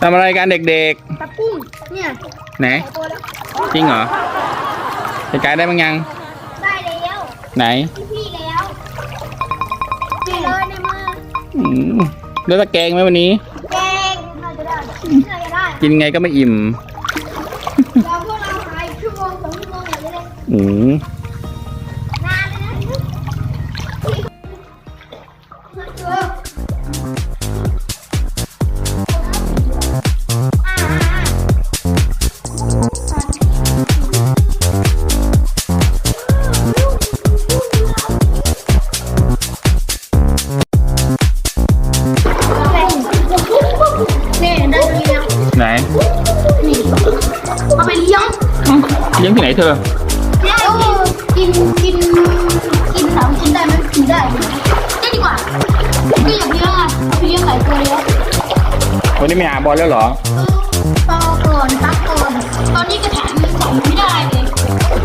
ทำอะไรกันเด็กปลากุ้งเนี่ยๆ ไหน ตัวแล้วจริงเหรอไอ้กายได้บ้างยัง ได้แล้วไหนพี่พี่แล้วพี่เลยในมืออืมแล้วตะแกรงไหมวันนี้ แกงเราจะได้เราจะได้กินไงก็ไม่อิ่มเราพวกเราหายชั่วโมงสองชั่วโมงเลยเลยอืมนานเลยนะ ลี้ยงที่ไหนเธอเลี้ยงกินกินกินสามชิ้นได้ไหมกินได้ได้ดีกว่าก็อยากเลี้ยงอะเอาไปเลี้ยงหลายตัวแล้ววันนี้ไม่หาบอลแล้วเหรอต่อก่อนตักก่อนตอนนี้กระถางมันใส่ไม่ได้เลย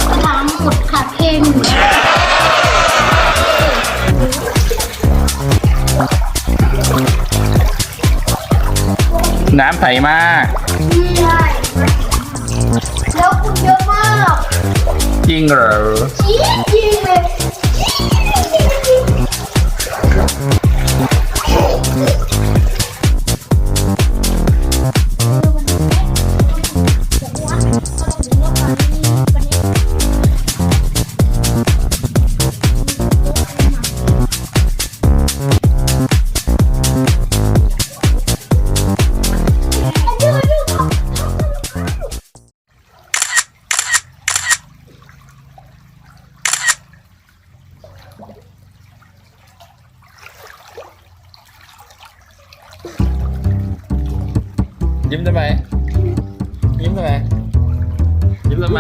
กระถางหมดขาดเพลงน้ำใสมากใช่แล้ จ ยิ้มทำไมยิ้มทำไมยิ้มทำ